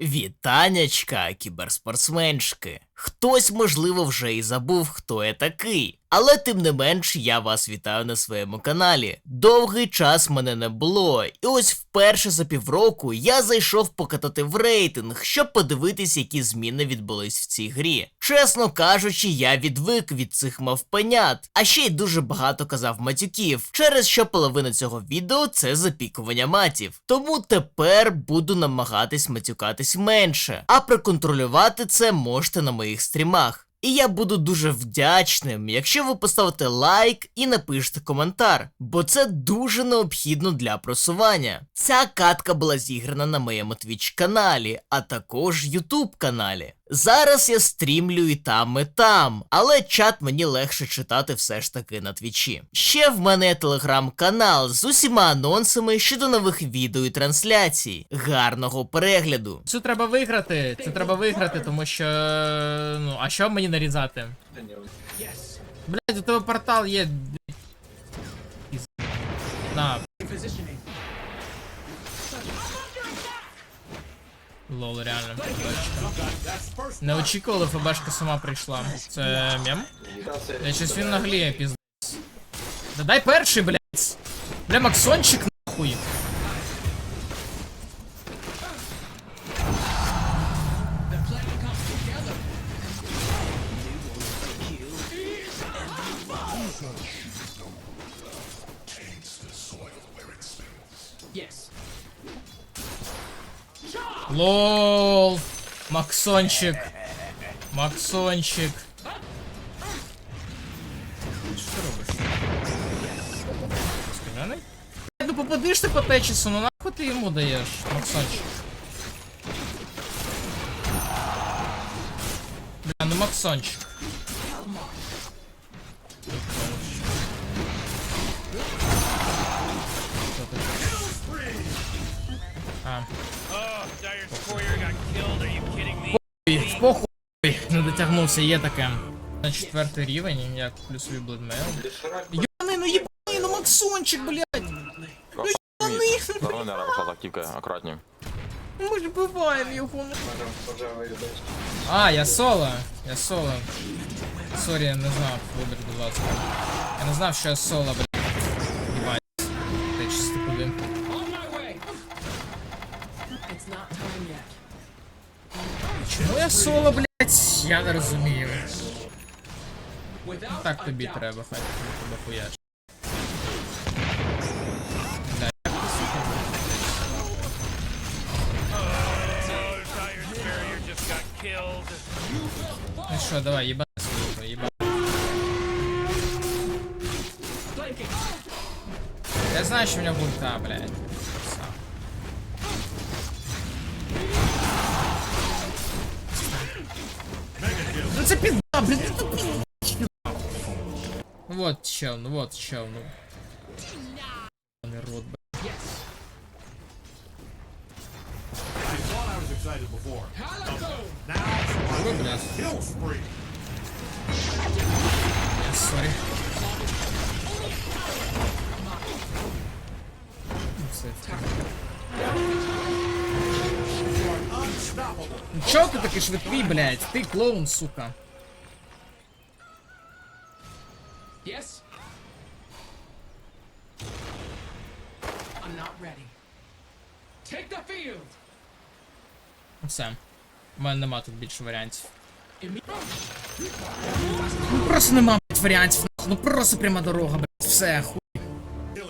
Вітанячка, кіберспортсменшки. Хтось, можливо, вже і забув, хто я такий. Але тим не менш я вас вітаю на своєму каналі. Довгий час мене не було, і ось вперше за півроку я зайшов покатати в рейтинг, щоб подивитись, які зміни відбулись в цій грі. Чесно кажучи, я відвик від цих мавпенят, а ще й дуже багато казав матюків, через що половина цього відео це запікування матів. Тому тепер буду намагатись матюкатись менше, а проконтролювати це можете на моїх стрімах. І я буду дуже вдячним, якщо ви поставите лайк і напишете коментар, бо це дуже необхідно для просування. Ця катка була зіграна на моєму Twitch каналі, а також YouTube каналі. Зараз я стрімлю і там, і там, але чат мені легше читати все ж таки на твічі. Ще в мене телеграм-канал з усіма анонсами щодо нових відео і трансляцій. Гарного перегляду! Цю треба виграти. Це треба виграти, тому що. Ну, а що мені нарізати? Блять, у тебе портал є. Лол, реально. Не очікували, ФБшка сама прийшла. Це мем? Я щось він нагліє, піздець. Да дай перший, блядь! Бля, Максончик нахуй. Лол. Максончик. Максончик. Що ти? Ну попадиш ти по течісу, ну нахуй ти йому даєш, Максончик. Бля, ну Максончик. А. Ой, Похуй, не дотягнувся, є таке. На четвертий рівень, як плюсові бледмейл. Йони, ну єбаний, ну Максончик, блядь! Здорово, не пошла з активкою, акуратні. Ми ж буваємо його. ну. А, я соло. Я соло. Сорі, я не знав, вибач, будь ласка. Я не знав, що я соло, блядь. соло, блядь? Я не розумію. Ну, Так тобі треба, хай тобі тебе хуяч. Бля, як ти, сука, Ну що, давай, ебать свою, ебать. Я знаю, що в нього ульта, блядь. Вот чел, ну вот чел, ну. Ебаный рот, блядь. Ой, блядь. Я сорі. Ну, все. Ну чого ти такий швидкий, блядь? Ти клоун, сука. Все. У мене нема тут більше варіантів. Ну просто нема варіантів, нахуй. Ну просто пряма дорога, блядь. Все, хуй.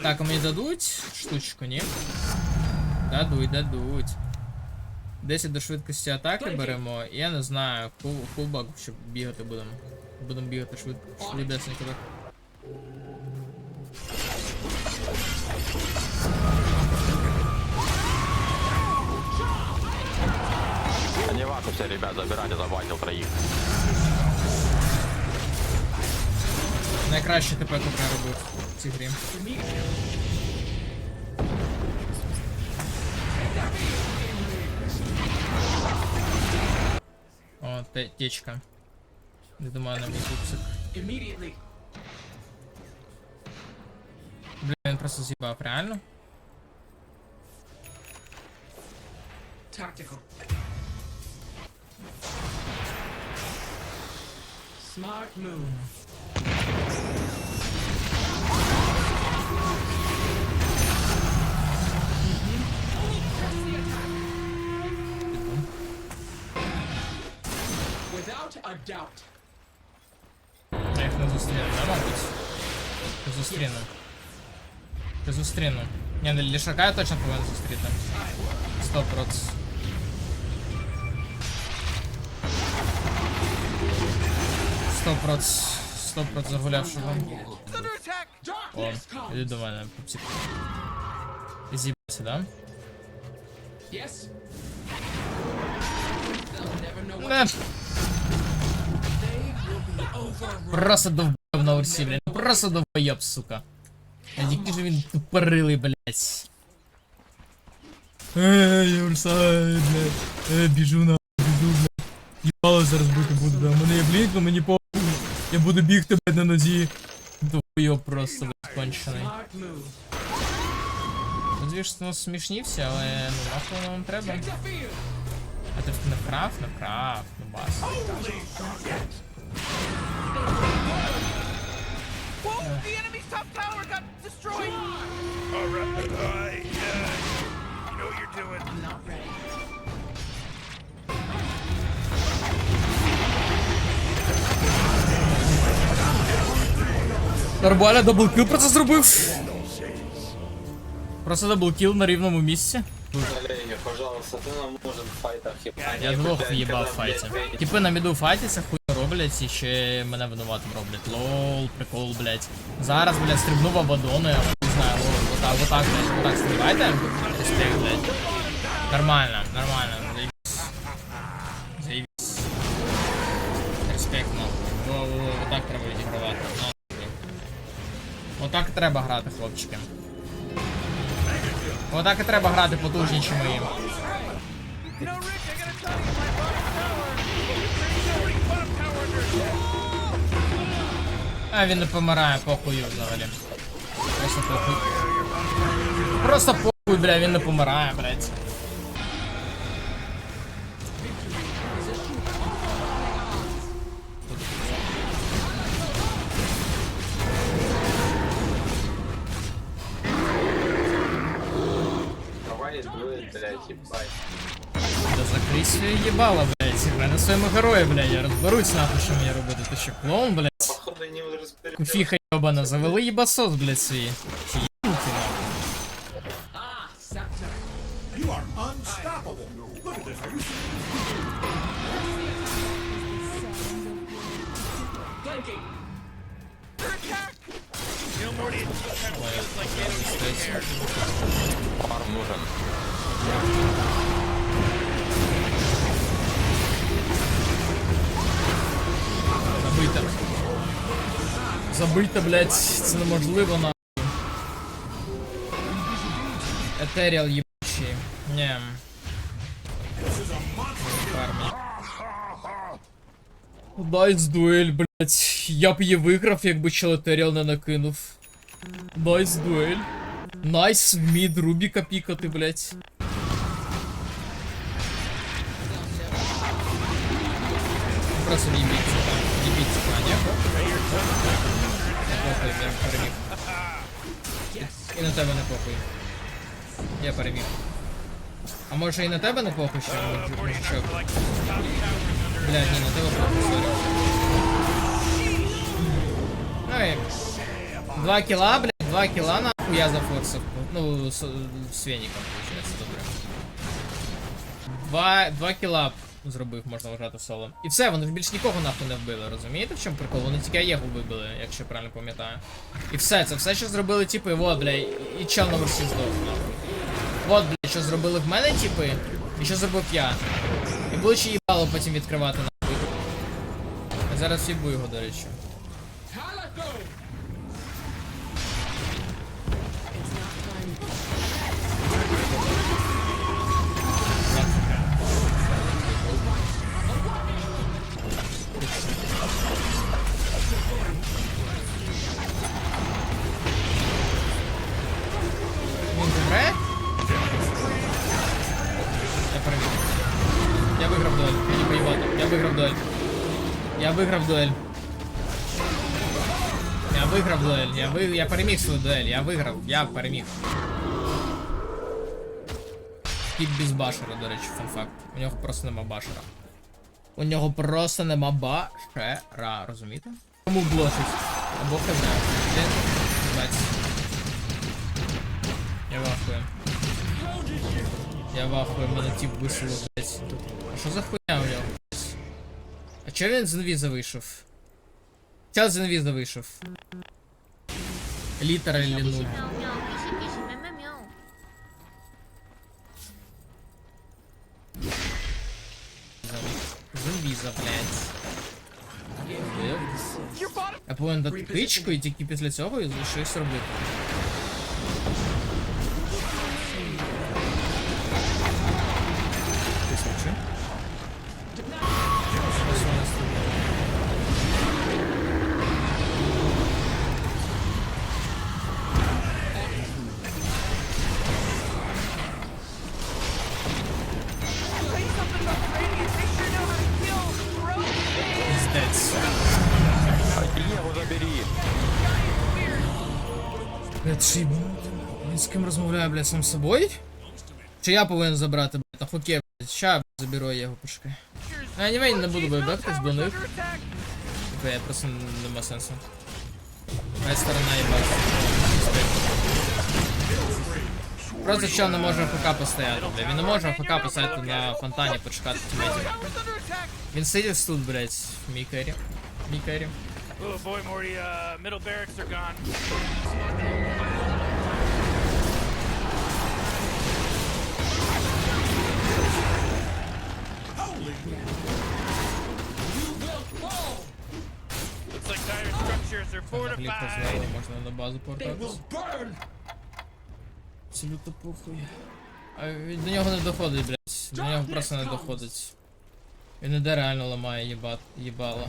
Так, а мені дадуть штучку, ні? Дадуть, дадуть. 10 до швидкості атаки беремо, і я не знаю, фулбак, щоб бігати будемо. Будемо бігати швидко, швидесенько так. А не ваши все, ребят, забирайте, забайтил троих. Найкраще ТП, яку я робив в цій грі. О, те- течка. Не до мене був пупсик. Immediately. Бля, він просто з'їбав, реально? Tactical. Smart move. doubt. Я їх не зустріну, да, мабуть? Зустріну. Зустріну. Не лішака я точно повинен зустріти. Сто процентів. 100%, 100% загулявшого. О, іди до мене, попсі. З'їбався, да? Не. Просто довбоєб на Урсі, блядь. Просто довбоєб, сука. А який же він тупорилий, блядь. Ей, Урса, блядь. Е, біжу на, біжу, блядь. Їбало зараз бути буду, да. Мене є блінка, ну, мені по я буду бігти, на нозі. Довбойоб просто, кончений. Ну, звісно, смішні всі, але ну нахуй воно вам треба. А ти не вкрав? Не вкрав, ну бас. Whoa! The enemy's top tower got destroyed! I'm not ready. Нормально, даблкіл про це зробив. Просто даблкіл на рівному місці. Олеге, пожалуйста, ты нам нужен в файтах. Я двох в'їбав в файті. Типи на міду файтяться, хуй роблять і ще мене винуватим роблять. Лол, прикол, блять. Зараз, блять, стрибну в Абадону, я хуй знаю, отак, отак, блять, отак стрибайте. Блять. Нормально, нормально, Отак і треба грати, хлопчики. Отак і треба грати tower under А він не помирає, похую взагалі. Просто похуй. Просто похуй, бля, він не помирає, блядь. Дует, блядь, ебать. Та закрий своє їбало, блядь. Грай на своєму герої, блядь. Я розберусь нахуй, що мені робити. Ти що, клоун, блядь? Походу не разберем. Куфіха йобана, завели їбасос, блядь, свій. Чи їбнуті, нахуй? Scepter. Flanking. Фарм нужен. Забийте. Забийте, блядь, це неможливо нахуй. Етеріал. Ні. Фармі. Найс дуель, блядь. Я б її виграв, якби чел Етеріал не накинув. Найс дуель. Найс в мід Рубіка пікати, блядь. Просто не їбіться, так. Їбіться, пані. Не похуй, я переміг. І на тебе не похуй. Я переміг. А може і на тебе не похуй ще, мужик- мужичок? Бля, ні, на тебе похуй, сорі. Ну і... Два кіла, блядь, два кіла нахуй я зафорсив. Ну, з, з Веніком, виходить, добре. Два, два кіла зробив, можна вважати соло. І все, вони більш нікого нахуй не вбили, розумієте, в чому прикол? Вони тільки Аєгу вибили, якщо я правильно пам'ятаю. І все, це все, що зробили, типи, вот, бля, і чел номер версі здох, нахуй. Вот, бля, що зробили в мене, типи, і що зробив я. І будучи їбало потім відкривати нахуй. А зараз їбу його, до речі. Виграв дуель. Я виграв дуель. Я ви... я переміг свою дуель, я виграв, я переміг. Кіт без башера, до речі, фан-факт. У нього просто нема башера. У нього просто нема башера, розумієте? Кому блошить? Або хз. Де? Бать. Я вахую. Я вахую, мене тип вийшов, блять. А що за хуйня нуль? мяу мяу, пиши пиши, мяу мяу мяу. З інвіза, блять. Я повинен дати тичку і тільки після цього щось робити. Чи він з ким розмовляє, блядь, сам з собою? Чи я повинен забрати, блядь, на хуке, блядь, ща, заберу його пошукай. Ну, я не, буду бебехтись до них. Типа, я просто нема сенсу. Моя сторона їбать. Просто чел не може АФК постояти, бля. Він не може АФК поставити на фонтані, почекати under. Він сидів тут, блядь, мій керрі. Мій керрі. Oh boy, Morty. Uh, middle barracks are gone. Looks like dire structures are fortified. можна на базу повертатися. Burn! Абсолютно похуй. А він до нього не доходить, блядь. До нього просто не доходить. Він іде реально ламає їбат, їбало.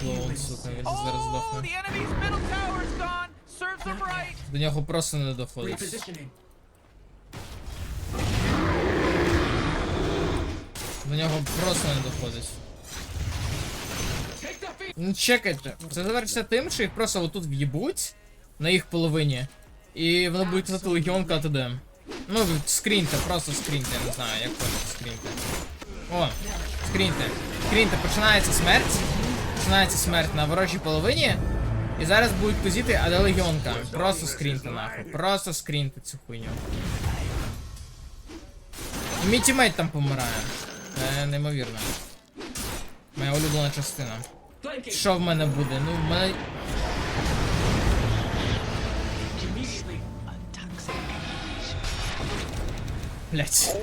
Клоун, сука, він зараз здохне. До нього просто не доходить. До нього просто не доходить. Ну чекайте, це завершиться тим, що їх просто отут в'їбуть на їх половині. І вони будуть казати легіон КТД. Ну, скріньте, просто скріньте, я не знаю, як хочете скріньте. О, скріньте. Скріньте, починається смерть. Починається смерть на ворожій половині. І зараз будуть позіти, а де легіонка. Просто скріньте нахуй. Просто скріньте цю хуйню. Мій тімейт там помирає. Це неймовірно. Моя улюблена частина. Що в мене буде? Ну, в мене. Блять.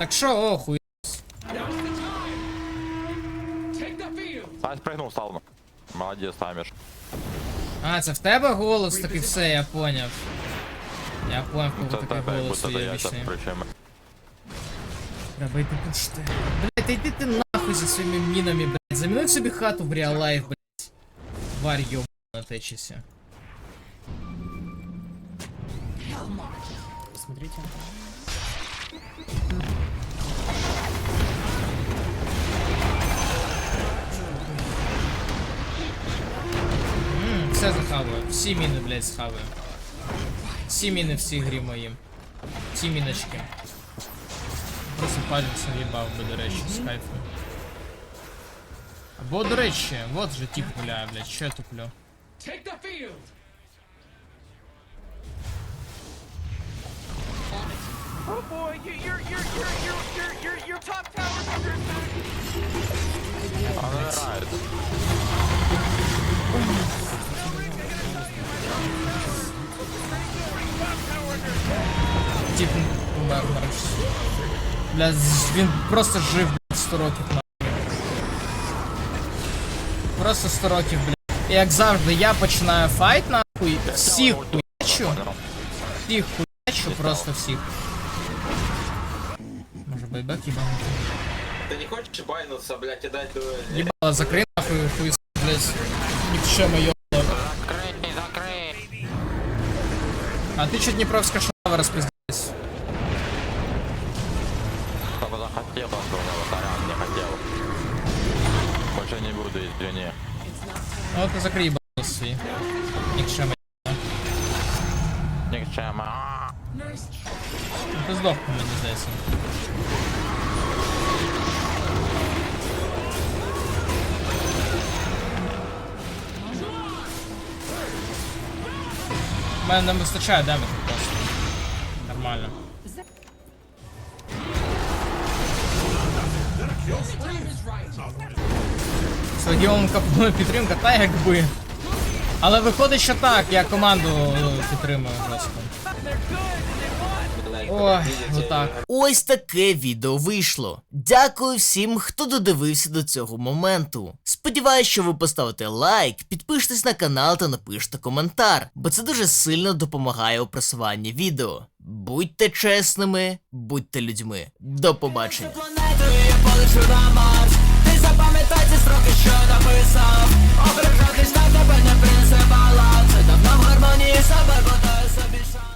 Так що, о, хуй. Now's the time! Take the field! Сань спрыгнул, стал. Молодец, таймер. А, це в тебе голос такий все, я поняв. Я поняв, кого такий голос уєбічний. Треба йти пушти. Блять, та йди ти нахуй зі своїми мінами, блять. Замінуй собі хату в реал лайф, блять. Тварь йоб на течесі. Смотрите. Все захаваю. Всі міни, блять, схаваю. Всі міни в цій грі мої. Всі міночки. Просто палець в'їбав би, до речі, з кайфу. Або, до речі, вот же тип гуляє, блядь, що я туплю? Oh boy, you, your your your your your your your top tower's under attack. Тип умер нарешті. Бля, з- він просто жив, блядь, 100 років нахуй. Просто 100 років, блядь. І як завжди, я починаю файт нахуй, всіх хуячу. Всіх хуячу, просто всіх. Може байбек їбанути? Ты не хочешь байнуться, блядь, и дать дуэль? Ебало, закрой нахуй хуй, блядь. Нікчема ёбла. А ты чё Днепровская шалава распиздилась? Папа захотел, он был, сорян, не хотел. Больше не буду, извини. Ну вот и закрой ебало свої. Нікчема. Никчема. Ну ти здох, мені здається. У мене не вистачає демеджу просто. Нормально. З Легіоном капнула підтримка, та якби. Але виходить, що так, я команду ну, підтримую жорстко. Ой, отак. Ось таке відео вийшло. Дякую всім, хто додивився до цього моменту. Сподіваюсь, що ви поставите лайк, підпишитесь на канал та напишете коментар, бо це дуже сильно допомагає у просуванні відео. Будьте чесними, будьте людьми. До побачення. Запам'ятай ці строки, що написав. Ображатись на тебе не принципала. Це давно в гармонії себе, бо собі сам